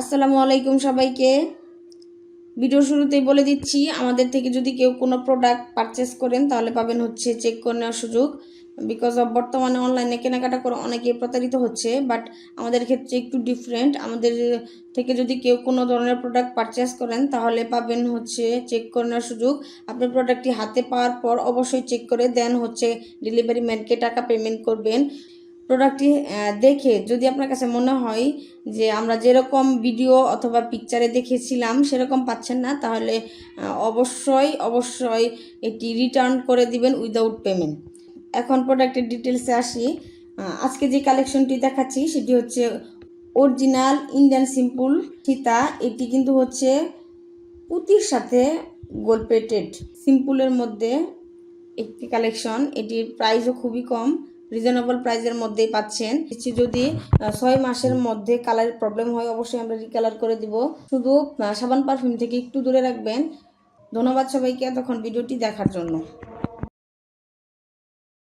আসসালামু আলাইকুম সবাইকে। ভিডিও শুরুতেই বলে দিচ্ছি, আমাদের থেকে যদি কেউ কোনো প্রোডাক্ট পারচেস করেন, তাহলে পাবেন হচ্ছে চেক করে নেওয়ার সুযোগ। বিকজ অফ বর্তমানে অনলাইনে কেনাকাটা করে অনেকে প্রতারিত হচ্ছে বাট আমাদের ক্ষেত্রে একটু ডিফারেন্ট আমাদের থেকে যদি কেউ কোনো ধরনের প্রোডাক্ট পারচেস করেন, তাহলে পাবেন হচ্ছে চেক করে নেওয়ার সুযোগ। আপনি প্রোডাক্টটি হাতে পাওয়ার পর অবশ্যই চেক করে দেন হচ্ছে ডেলিভারি ম্যানকে টাকা পেমেন্ট করবেন। প্রোডাক্টটি দেখে যদি আপনার কাছে মনে হয় যে আমরা যেরকম ভিডিও অথবা পিকচারে দেখেছিলাম সেরকম পাচ্ছেন না, তাহলে অবশ্যই অবশ্যই এটি রিটার্ন করে দিবেন উইদাউট পেমেন্ট এখন প্রোডাক্টের ডিটেলসে আসি। আজকে যে কালেকশনটি দেখাচ্ছি সেটি হচ্ছে অরিজিনাল ইন্ডিয়ান সিম্পল ফিতা এটি কিন্তু হচ্ছে পুঁতির সাথে গোল প্লেটেড সিম্পলের মধ্যে একটি কালেকশন এটির প্রাইসও খুবই কম। রিজনেবল প্রাইজের মধ্যেই পাচ্ছেন। কিছু যদি ছয় মাসের মধ্যে কালারের প্রবলেম হয়, অবশ্যই আমরা রিকালার করে দিব। শুধু সাবান পারফিউম থেকে একটু দূরে রাখবেন। ধন্যবাদ সবাইকে এতক্ষণ ভিডিওটি দেখার জন্য।